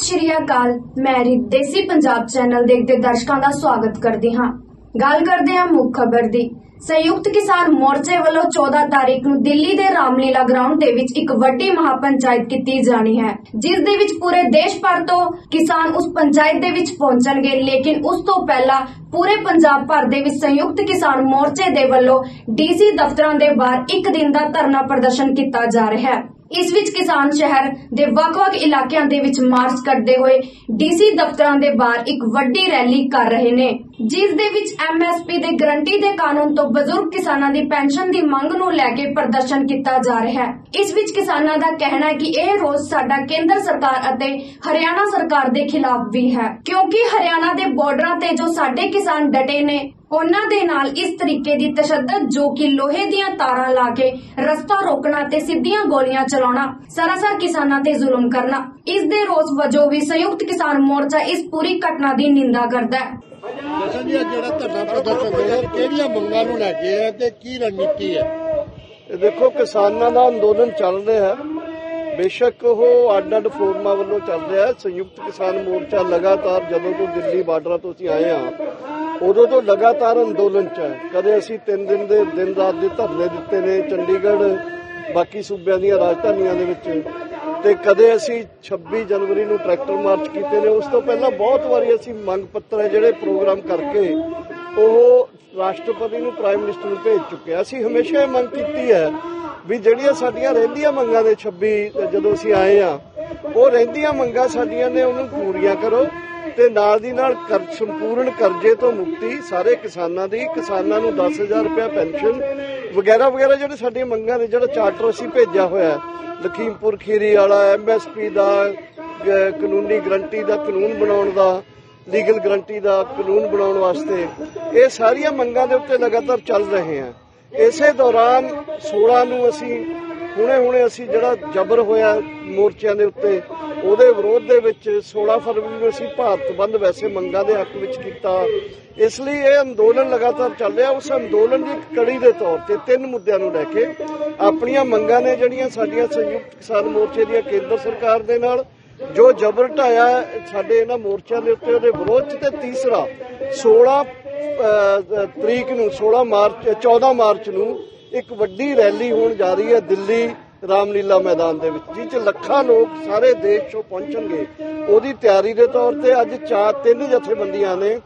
ਸਤਿ ਸ਼੍ਰੀ ਅਕਾਲ। ਮੈਂ ਰਿਤ ਦੇਸੀ ਪੰਜਾਬ ਚੈਨਲ ਦੇਖਦੇ ਦਰਸ਼ਕਾਂ ਦਾ ਸਵਾਗਤ ਕਰਦੀ ਹਾਂ। ਗੱਲ ਕਰਦੇ ਹਾਂ ਮੁੱਖ ਖਬਰ ਦੀ। ਸੰਯੁਕਤ ਕਿਸਾਨ ਮੋਰਚੇ ਵੱਲੋਂ 14 ਤਾਰੀਖ ਨੂੰ ਦਿੱਲੀ ਦੇ ਰਾਮਲੀਲਾ ਗਰਾਊਂਡ ਦੇ ਵਿੱਚ ਇੱਕ ਵੱਡੀ ਮਹਾਪੰਚਾਇਤ ਕੀਤੀ ਜਾਣੀ ਹੈ, ਜਿਸ ਦੇ ਵਿੱਚ ਪੂਰੇ ਦੇਸ਼ ਭਰ ਤੋਂ ਕਿਸਾਨ ਉਸ ਪੰਚਾਇਤ ਦੇ ਵਿੱਚ ਪਹੁੰਚਣਗੇ। ਲੇਕਿਨ ਉਸ ਤੋਂ ਪਹਿਲਾਂ ਪੂਰੇ ਪੰਜਾਬ ਭਰ ਦੇ ਵਿੱਚ ਸੰਯੁਕਤ ਕਿਸਾਨ ਮੋਰਚੇ ਦੇ ਵੱਲੋਂ ਡੀਸੀ ਦਫ਼ਤਰਾਂ ਦੇ ਬਾਹਰ ਇੱਕ ਦਿਨ ਦਾ ਧਰਨਾ ਪ੍ਰਦਰਸ਼ਨ ਕੀਤਾ ਜਾ ਰਿਹਾ ਹੈ। ਇਸ ਵਿੱਚ ਕਿਸਾਨ ਸ਼ਹਿਰ ਦੇ ਵੱਖ-ਵੱਖ ਇਲਾਕਿਆਂ ਦੇ ਵਿੱਚ ਮਾਰਚ ਕਰਦੇ ਹੋਏ ਡੀਸੀ ਦਫ਼ਤਰਾਂ ਦੇ ਬਾਹਰ ਇੱਕ ਵੱਡੀ ਰੈਲੀ ਕਰ ਰਹੇ ਨੇ, ਜਿਸ ਦੇ ਵਿੱਚ ਐਮਐਸਪੀ ਦੇ ਗਰੰਟੀ ਦੇ ਕਾਨੂੰਨ ਤੋਂ ਬਜ਼ੁਰਗ ਕਿਸਾਨਾਂ ਦੀ ਪੈਨਸ਼ਨ ਦੀ ਮੰਗ ਨੂੰ ਲੈ ਕੇ ਪ੍ਰਦਰਸ਼ਨ ਕੀਤਾ ਜਾ ਰਿਹਾ ਹੈ। ਇਸ ਵਿੱਚ ਕਿਸਾਨਾਂ ਦਾ ਕਹਿਣਾ ਹੈ ਕਿ ਇਹ ਰੋਸ ਸਾਡਾ ਕੇਂਦਰ ਸਰਕਾਰ ਅਤੇ ਹਰਿਆਣਾ ਸਰਕਾਰ ਦੇ ਖਿਲਾਫ ਵੀ ਹੈ, ਕਿਉਂਕਿ ਹਰਿਆਣਾ ਦੇ ਬਾਰਡਰਾਂ ਤੇ ਜੋ ਸਾਡੇ ਕਿਸਾਨ ਡਟੇ ਨੇ ਉਹਨਾਂ ਦੇ ਨਾਲ ਇਸ ਤਰੀਕੇ ਦੀ ਤਸ਼ੱਦਦ ਜੋ ਕਿ ਲੋਹੇ ਦੀਆਂ ਤਾਰਾਂ ਲਾ ਕੇ ਰਸਤਾ ਰੋਕਣਾ ਤੇ ਸਿੱਧੀਆਂ ਗੋਲੀਆਂ ਚਲਾਉਣਾ ਸਰਾਸਰ ਕਿਸਾਨਾਂ ਤੇ ਜ਼ੁਲਮ ਕਰਨਾ ਇਸ ਦੇ ਰੋਸ ਵਜੋਂ ਵੀ ਸੰਯੁਕਤ ਕਿਸਾਨ ਮੋਰਚਾ ਇਸ ਪੂਰੀ ਘਟਨਾ ਦੀ ਨਿੰਦਾ ਕਰਦਾ ਹੈ। ਦੱਸੋ ਜੀ ਇਹ ਜਿਹੜਾ ਧਰਨਾ ਪ੍ਰਦਰਸ਼ਨ ਹੋਇਆ ਕਿਹੜੀਆਂ ਮੰਗਾਂ ਨੂੰ ਲੈ ਕੇ ਹੈ ਤੇ ਕੀ ਰਣਨੀਤੀ ਹੈ? ਇਹ ਦੇਖੋ ਕਿਸਾਨਾਂ ਦਾ ਅੰਦੋਲਨ ਚੱਲ ਰਿਹਾ ਹੈ। ਬੇਸ਼ੱਕ ਉਹ ਅੱਡ-ਅੱਡ ਫੋਰਮਾਂ ਵੱਲੋਂ ਚੱਲ ਰਿਹਾ ਹੈ। ਸੰਯੁਕਤ ਕਿਸਾਨ ਮੋਰਚਾ ਲਗਾਤਾਰ ਜਦੋਂ ਤੋਂ ਦਿੱਲੀ ਬਾਰਡਰਾਂ ਤੋਂ ਅਸੀਂ ਆਏ ਹਾਂ ਉਦੋਂ ਤੋਂ ਲਗਾਤਾਰ ਅੰਦੋਲਨ ਚ ਹੈ। ਕਦੇ ਅਸੀਂ 3 ਦਿਨ ਦੇ, ਦਿਨ ਰਾਤ ਦੇ ਧਰਨੇ ਦਿੱਤੇ ਨੇ ਚੰਡੀਗੜ੍ਹ, ਬਾਕੀ ਸੂਬਿਆਂ ਦੀਆਂ ਰਾਜਧਾਨੀਆਂ ਦੇ ਵਿੱਚ। ਤੇ ਕਦੇ ਅਸੀਂ 26 ਜਨਵਰੀ ਨੂੰ ਟਰੈਕਟਰ ਮਾਰਚ ਕੀਤੇ ਨੇ। ਉਸ ਤੋਂ ਪਹਿਲਾਂ ਬਹੁਤ ਵਾਰੀ ਅਸੀਂ ਮੰਗ ਪੱਤਰ ਹੈ ਜਿਹੜੇ ਪ੍ਰੋਗਰਾਮ ਕਰਕੇ ਉਹ ਰਾਸ਼ਟਰਪਤੀ ਨੂੰ, ਪ੍ਰਾਈਮ ਮਿਨਿਸਟਰ ਨੂੰ ਭੇਜ ਚੁੱਕੇ ਅਸੀਂ ਹਮੇਸ਼ਾ ਇਹ ਮੰਗ ਕੀਤੀ ਹੈ ਵੀ ਜਿਹੜੀਆਂ ਸਾਡੀਆਂ ਰਹਿੰਦੀਆਂ ਮੰਗਾਂ ਦੇ 26 ਜਦੋਂ ਅਸੀਂ ਆਏ ਆ ਉਹ ਰਹਿੰਦੀਆਂ ਮੰਗਾਂ ਸਾਡੀਆਂ ਨੇ, ਉਹਨੂੰ ਪੂਰੀਆਂ ਕਰੋ। ਤੇ ਨਾਲ ਦੀ ਨਾਲ ਕਰ ਸੰਪੂਰਨ ਕਰਜ਼ੇ ਤੋਂ ਮੁਕਤੀ ਸਾਰੇ ਕਿਸਾਨਾਂ ਦੀ। ਕਿਸਾਨਾਂ ਨੂੰ 10000 ਰੁਪਏ ਪੈਨਸ਼ਨ ਵਗੈਰਾ ਵਗੈਰਾ ਜਿਹੜੇ ਸਾਡੀਆਂ ਮੰਗਾਂ ਨੇ, ਜਿਹੜਾ ਚਾਰਟਰ ਅਸੀਂ ਭੇਜਿਆ ਹੋਇਆ ਲਖੀਮਪੁਰ ਖੀਰੀ ਵਾਲਾ ਐਮਐਸਪੀ ਦਾ ਕਾਨੂੰਨੀ ਗਰੰਟੀ ਦਾ, ਕਾਨੂੰਨ ਬਣਾਉਣ ਦਾ, ਲੀਗਲ ਗਰੰਟੀ ਦਾ ਕਾਨੂੰਨ ਬਣਾਉਣ ਵਾਸਤੇ ਇਹ ਸਾਰੀਆਂ ਮੰਗਾਂ ਦੇ ਉੱਤੇ ਲਗਾਤਾਰ ਚੱਲ ਰਹੇ ਹਾਂ। ਇਸੇ ਦੌਰਾਨ 16 ਨੂੰ ਅਸੀਂ ਹੁਣੇ-ਹੁਣੇ ਅਸੀਂ ਜਿਹੜਾ ਜਬਰ ਹੋਇਆ ਮੋਰਚਿਆਂ ਦੇ ਉੱਤੇ ਉਹਦੇ ਵਿਰੋਧ ਦੇ ਵਿੱਚ 16 ਫਰਵਰੀ ਨੂੰ ਅਸੀਂ ਭਾਰਤ ਬੰਦ ਵੈਸੇ ਮੰਗਾਂ ਦੇ ਹੱਕ ਵਿੱਚ ਕੀਤਾ। ਇਸ ਲਈ ਇਹ ਅੰਦੋਲਨ ਲਗਾਤਾਰ ਚੱਲ ਰਿਹਾ। ਉਸ ਅੰਦੋਲਨ ਦੀ ਕੜੀ ਦੇ ਤੌਰ ਤੇ ਤਿੰਨ ਮੁੱਦਿਆਂ ਨੂੰ ਲੈ ਕੇ ਆਪਣੀਆਂ ਮੰਗਾਂ ਨੇ ਜਿਹੜੀਆਂ ਸਾਡੀਆਂ ਸੰਯੁਕਤ ਕਿਸਾਨ ਮੋਰਚੇ ਦੀਆਂ ਕੇਂਦਰ ਸਰਕਾਰ ਦੇ ਨਾਲ, ਜੋ ਜਬਰ ਢਾਇਆ ਸਾਡੇ ਇਹਨਾਂ ਮੋਰਚਿਆਂ ਦੇ ਉੱਤੇ, ਉਹਦੇ ਵਿਰੋਧ 'ਚ ਤੇ ਤੀਸਰਾ 16 ਤਰੀਕ ਨੂੰ 16 ਮਾਰਚ 14 ਮਾਰਚ ਨੂੰ ਇੱਕ ਵੱਡੀ ਰੈਲੀ ਹੋਣ ਜਾ ਰਹੀ ਹੈ ਦਿੱਲੀ ਰਾਮਲੀਲਾ ਮੈਦਾਨ ਦੇ ਵਿੱਚ ਜਿਸ 'ਚ ਲੱਖਾਂ ਲੋਕ ਸਾਰੇ ਦੇਸ਼ 'ਚੋਂ ਪਹੁੰਚਣਗੇ। ਉਹਦੀ ਤਿਆਰੀ ਦੇ ਤੌਰ ਤੇ ਅੱਜ ਚਾਰ, ਤਿੰਨ ਜਥੇਬੰਦੀਆਂ ਨੇ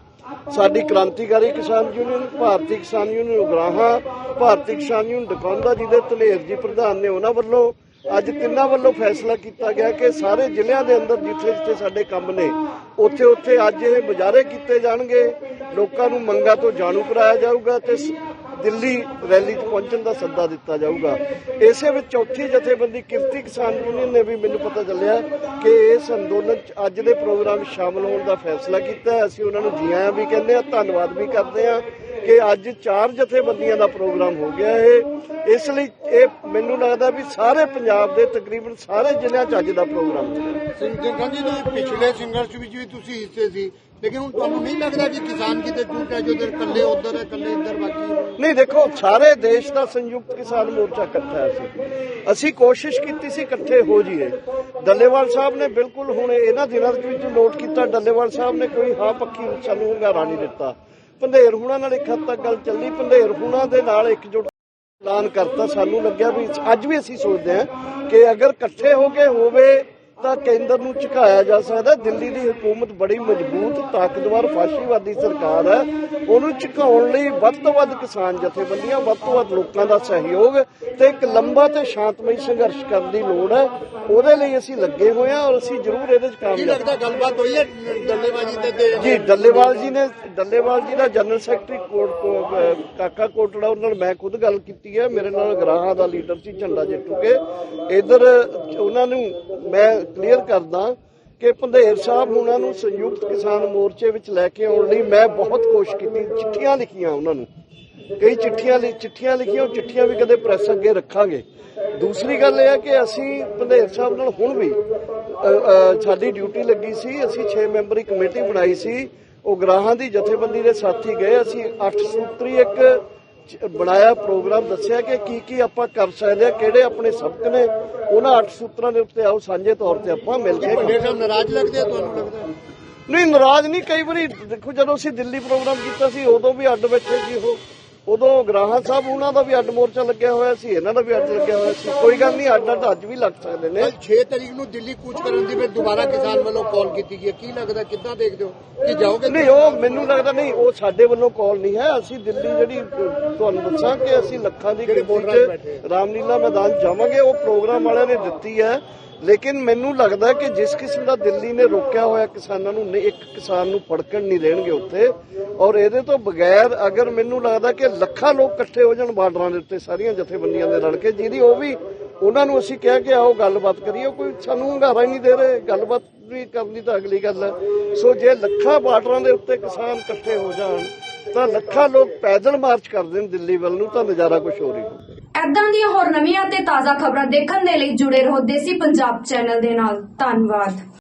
ਸਾਡੀ ਕ੍ਰਾਂਤੀਕਾਰੀ ਕਿਸਾਨ ਯੂਨੀਅਨ, ਭਾਰਤੀ ਕਿਸਾਨ ਯੂਨੀਅਨ ਉਗਰਾਹਾਂ, ਭਾਰਤੀ ਕਿਸਾਨ ਯੂਨੀਅਨ ਡਕੌਂਦਾ ਜਿਹਦੇ ਧਲੇਰ ਜੀ ਪ੍ਰਧਾਨ ਨੇ ਉਹਨਾਂ ਵੱਲੋਂ ਅੱਜ ਤਿੰਨਾਂ ਵੱਲੋਂ ਫੈਸਲਾ ਕੀਤਾ ਗਿਆ ਕਿ ਸਾਰੇ ਜ਼ਿਲ੍ਹਿਆਂ ਦੇ ਅੰਦਰ ਜਿੱਥੇ ਜਿੱਥੇ ਸਾਡੇ ਕੰਮ ਨੇ ਉੱਥੇ ਉੱਥੇ ਅੱਜ ਇਹ ਮੁਜ਼ਾਹਰੇ ਕੀਤੇ ਜਾਣਗੇ। ਲੋਕਾਂ ਨੂੰ ਮੰਗਾਂ ਤੋਂ ਜਾਣੂ ਕਰਾਇਆ ਜਾਊਗਾ ਤੇ ਦਿੱਲੀ ਰੈਲੀ 'ਚ ਪਹੁੰਚਣ ਦਾ ਸੱਦਾ ਦਿੱਤਾ ਜਾਊਗਾ। ਇਸੇ ਵਿੱਚ ਚੌਥੀ ਜਥੇਬੰਦੀ ਕਿਰਤੀ ਕਿਸਾਨ ਯੂਨੀਅਨ ਨੇ ਵੀ ਮੈਨੂੰ ਪਤਾ ਚੱਲਿਆ ਕਿ ਇਸ ਅੰਦੋਲਨ 'ਚ ਅੱਜ ਦੇ ਪ੍ਰੋਗਰਾਮ 'ਚ ਸ਼ਾਮਲ ਹੋਣ ਦਾ ਫੈਸਲਾ ਕੀਤਾ ਅਸੀਂ ਉਹਨਾਂ ਨੂੰ ਜੀ ਆਇਆਂ ਵੀ ਕਹਿੰਦੇ ਆ ਧੰਨਵਾਦ ਵੀ ਕਰਦੇ ਆ ਕਿ ਅੱਜ ਚਾਰ ਜਥੇਬੰਦੀਆਂ ਦਾ ਪ੍ਰੋਗਰਾਮ ਹੋ ਗਿਆ ਇਹ ਇਸ ਲਈ ਇਹ ਮੈਨੂੰ ਲੱਗਦਾ ਵੀ ਸਾਰੇ ਪੰਜਾਬ ਦੇ ਤਕਰੀਬਨ ਸਾਰੇ ਜ਼ਿਲ੍ਹਿਆਂ 'ਚ ਅੱਜ ਦਾ ਪ੍ਰੋਗਰਾਮ ਹੈ ਸਿੰਘ ਜੀ ਪਿਛਲੇ ਸੰਘਰਸ਼ ਵਿੱਚ ਵੀ ਤੁਸੀਂ ਹਿੱਸੇ ਸੀ ਲੇਕਿਨ ਹੁਣ ਤੁਹਾਨੂੰ ਨਹੀਂ ਲੱਗਦਾ ਕਿ ਕਿਸਾਨ ਕਿਤੇ ਟੁੱਟ ਹੈ ਜੋ ਇਧਰ ਇਕੱਲੇ ਉਧਰ ਹੈ ਇਕੱਲੇ ਇੱਧਰ ਬਾਕੀ ਨਹੀਂ ਦੇਖੋ ਸਾਰੇ ਦੇਸ਼ ਦਾ ਸੰਯੁਕਤ ਕਿਸਾਨ ਮੋਰਚਾ ਇਕੱਠਾ ਹੈ ਸੀ ਅਸੀਂ ਕੋਸ਼ਿਸ਼ ਕੀਤੀ ਸੀ ਇਕੱਠੇ ਹੋ ਜਾਈਏ। ਡੱਲੇਵਾਲ ਸਾਹਿਬ ਨੇ ਬਿਲਕੁਲ ਹੁਣ ਇਹਨਾਂ ਦਿਨਾਂ ਦੇ ਵਿੱਚ ਨੋਟ ਕੀਤਾ ਡੱਲੇਵਾਲ ਸਾਹਿਬ ਨੇ ਕੋਈ ਹਾਂ ਪੱਖੀ ਸਾਨੂੰ ਹੁੰਗਾਰਾ ਨਹੀਂ ਦਿੱਤਾ। ਪੰਧੇਰ ਹੁਣਾਂ ਨਾਲ ਇੱਕ ਹੱਦ ਤੱਕ ਗੱਲ ਚੱਲਦੀ, ਪੰਧੇਰ ਹੁਣਾਂ ਦੇ ਨਾਲ ਇਕਜੁੱਟ ਐਲਾਨ ਕਰਤਾ। ਸਾਨੂੰ ਲੱਗਿਆ ਵੀ ਅੱਜ ਵੀ ਅਸੀਂ ਸੋਚਦੇ ਹਾਂ ਕਿ ਅਗਰ ਇਕੱਠੇ ਹੋ ਕੇ ਹੋਵੇ ਤਾਂ ਕੇਂਦਰ ਨੂੰ ਝੁਕਾਇਆ ਜਾ ਸਕਦਾ ਦਿੱਲੀ ਦੀ ਹਕੂਮਤ ਬੜੀ ਮਜ਼ਬੂਤ ਤਾਕਤਵਰ ਫਾਸ਼ੀਵਾਦੀ ਸਰਕਾਰ ਹੈ। ਉਹਨੂੰ ਝੁਕਾਉਣ ਲਈ ਵੱਧ ਤੋਂ ਵੱਧ ਕਿਸਾਨ ਜਥੇਬੰਦੀਆਂ ਵੱਧ ਤੋਂ ਵੱਧ ਲੋਕਾਂ ਦਾ ਸਹਿਯੋਗ ਤੇ ਇੱਕ ਲੰਬਾ ਤੇ ਸ਼ਾਂਤਮਈ ਸੰਘਰਸ਼ ਕਰਨ ਦੀ ਲੋੜ ਹੈ। ਉਹਦੇ ਲਈ ਅਸੀਂ ਲੱਗੇ ਹੋਏ ਹਾਂ ਔਰ ਅਸੀਂ ਜ਼ਰੂਰ ਇਹਦੇ 'ਚ ਕੀ ਕਾਮਯਾਬ ਲੱਗਦਾ ਗੱਲਬਾਤ ਹੋਈ ਹੈ ਡੱਲੇਬਾਜੀ ਤੇ ਤੇ ਜੀ ਡੱਲੇਵਾਲ ਜੀ ਨੇ ਡੱਲੇਵਾਲ ਜੀ ਦਾ ਜਨਰਲ ਸੈਕਟਰੀ ਕੋਟ ਕੋ- ਕਾਕਾ ਕੋਟੜਾ ਉਹਨਾਂ ਨਾਲ ਮੈਂ ਖੁਦ ਗੱਲ ਕੀਤੀ ਹੈ। ਮੇਰੇ ਨਾਲ ਗਰਾਹਾਂ ਦਾ ਲੀਡਰ ਸੀ ਝੰਡਾ ਜਿੱਤੂ ਕੇ। ਇਧਰ ਉਹਨਾਂ ਨੂੰ ਮੈਂ ਕਲੀਅਰ ਕਰਦਾ ਕਿ ਪੰਧੇਰ ਸਾਹਿਬ ਉਹਨਾਂ ਨੂੰ ਸੰਯੁਕਤ ਕਿਸਾਨ ਮੋਰਚੇ ਵਿੱਚ ਲੈ ਕੇ ਆਉਣ ਲਈ ਮੈਂ ਬਹੁਤ ਕੋਸ਼ਿਸ਼ ਕੀਤੀ, ਚਿੱਠੀਆਂ ਲਿਖੀਆਂ ਉਹਨਾਂ ਨੂੰ। ਕਈ ਚਿੱਠੀਆਂ ਲਿ, ਚਿੱਠੀਆਂ ਲਿਖੀਆਂ, ਉਹ ਚਿੱਠੀਆਂ ਵੀ ਕਦੇ ਪ੍ਰੈਸ ਅੱਗੇ ਰੱਖਾਂਗੇ। ਦੂਸਰੀ ਗੱਲ ਇਹ ਹੈ ਕਿ ਅਸੀਂ ਪੰਧੇਰ ਸਾਹਿਬ ਨਾਲ ਹੁਣ ਵੀ ਸਾਡੀ ਡਿਊਟੀ ਲੱਗੀ ਸੀ, ਅਸੀਂ 6 ਮੈਂਬਰੀ ਕਮੇਟੀ ਬਣਾਈ ਸੀ। ਉਹ ਗ੍ਰਾਹਾਂ ਦੀ ਜਥੇਬੰਦੀ ਦੇ ਸਾਥੀ ਗਏ, ਅਸੀਂ 8 ਸੂਤਰੀ ਇੱਕ ਬਣਾਇਆ ਪ੍ਰੋਗਰਾਮ ਦੱਸਿਆ ਕਿ ਕੀ ਕੀ ਆਪਾਂ ਕਰ ਸਕਦੇ ਆ ਕਿਹੜੇ ਆਪਣੇ ਸਬਕ ਨੇ ਉਹਨਾਂ ਅੱਠ ਸੂਤਰਾਂ ਦੇ ਉੱਤੇ ਆਓ ਸਾਂਝੇ ਤੌਰ ਤੇ ਆਪਾਂ ਮਿਲ ਕੇ ਸਾਹਿਬ ਨਾਰਾਜ਼ ਲੱਗਦੇ ਆ ਤੁਹਾਨੂੰ ਲੱਗਦਾ? ਨਹੀਂ ਨਾਰਾਜ਼ ਨਹੀਂ ਕਈ ਵਾਰੀ ਦੇਖੋ ਜਦੋਂ ਅਸੀਂ ਦਿੱਲੀ ਪ੍ਰੋਗਰਾਮ ਕੀਤਾ ਸੀ ਉਦੋਂ ਵੀ ਅੱਡ ਬੈਠੇ ਸੀ ਉਹ ਉਦੋਂ ਗਰਾਹਾਂ ਸਾਹਿਬ ਉਹਨਾਂ ਦਾ ਵੀ ਅੱਡ ਮੋਰਚਾ ਲੱਗਿਆ ਹੋਇਆ ਸੀ ਇਹਨਾਂ ਦਾ ਵੀ ਅੱਡ ਲੱਗਿਆ ਹੋਇਆ ਸੀ। ਕੋਈ ਗੱਲ ਨਹੀਂ ਅੱਡ ਅੱਡ ਅੱਜ ਵੀ ਲੱਗ ਸਕਦੇ ਨੇ। ਕੱਲ 6 ਤਰੀਕ ਨੂੰ ਦਿੱਲੀ ਕੂਚ ਕਰਨ ਦੀ ਫਿਰ ਦੁਬਾਰਾ ਕਿਸਾਨ ਵੱਲੋਂ ਕਾਲ ਕੀਤੀ ਗਈ ਕੀ ਲੱਗਦਾ ਕਿੱਦਾਂ ਦੇਖਦੇ ਹੋ? ਕਿ ਜਾਓਗੇ ਨਹੀਂ ਉਹ ਮੈਨੂੰ ਲੱਗਦਾ ਨਹੀਂ ਉਹ ਸਾਡੇ ਵੱਲੋਂ ਕਾਲ ਨਹੀਂ ਹੈ। ਅਸੀਂ ਦਿੱਲੀ ਜਿਹੜੀ ਤੁਹਾਨੂੰ ਦੱਸਾਂ ਕਿ ਅਸੀਂ ਲੱਖਾਂ ਦੀ ਗਿਣਤੀ 'ਚ ਰਾਮਲੀਲਾ ਮੈਦਾਨ ਜਾਵਾਂਗੇ। ਉਹ ਪ੍ਰੋਗਰਾਮ ਵਾਲਿਆਂ ਨੇ ਦਿੱਤੀ ਹੈ। ਲੇਕਿਨ ਮੈਨੂੰ ਲੱਗਦਾ ਕਿ ਜਿਸ ਕਿਸਮ ਦਾ ਦਿੱਲੀ ਨੇ ਰੋਕਿਆ ਹੋਇਆ ਕਿਸਾਨਾਂ ਨੂੰ ਇੱਕ ਕਿਸਾਨ ਨੂੰ ਫੜਕਣ ਨਹੀਂ ਦੇਣਗੇ ਉੱਥੇ। ਔਰ ਇਹਦੇ ਤੋਂ ਬਗੈਰ ਅਗਰ ਮੈਨੂੰ ਲੱਗਦਾ ਕਿ ਲੱਖਾਂ ਲੋਕ ਇਕੱਠੇ ਹੋ ਜਾਣ ਬਾਰਡਰਾਂ ਦੇ ਉੱਤੇ, ਸਾਰੀਆਂ ਜਥੇਬੰਦੀਆਂ ਦੇ ਰਲ ਕੇ, ਜਿਹਦੀ ਉਹ ਵੀ, ਉਹਨਾਂ ਨੂੰ ਅਸੀਂ ਕਿਹਾ ਕਿ ਆਓ ਗੱਲਬਾਤ ਕਰੀਏ ਕੋਈ ਸਾਨੂੰ ਹੰਗਾਰਾ ਹੀ ਨਹੀਂ ਦੇ ਰਹੇ। ਗੱਲਬਾਤ ਵੀ ਕਰਨੀ ਤਾਂ ਅਗਲੀ ਗੱਲ ਹੈ। ਸੋ ਜੇ ਲੱਖਾਂ ਬਾਰਡਰਾਂ ਦੇ ਉੱਤੇ ਕਿਸਾਨ ਇਕੱਠੇ ਹੋ ਜਾਣ, ਤਾਂ ਲੱਖਾਂ ਲੋਕ ਪੈਦਲ ਮਾਰਚ ਕਰਦੇ ਨੇ ਦਿੱਲੀ ਵੱਲ ਨੂੰ, ਤਾਂ ਨਜ਼ਾਰਾ ਕੁਝ ਹੋਰ ਹੀ ਹੋਊ ਐਦਾਂ ਦੀਆਂ ਹੋਰ ਨਵੀਆਂ ਤੇ ਤਾਜ਼ਾ ਖਬਰਾਂ ਦੇਖਣ ਦੇ ਲਈ ਜੁੜੇ ਰਹੋ ਦੇਸੀ ਪੰਜਾਬ ਚੈਨਲ ਦੇ ਨਾਲ। ਧੰਨਵਾਦ।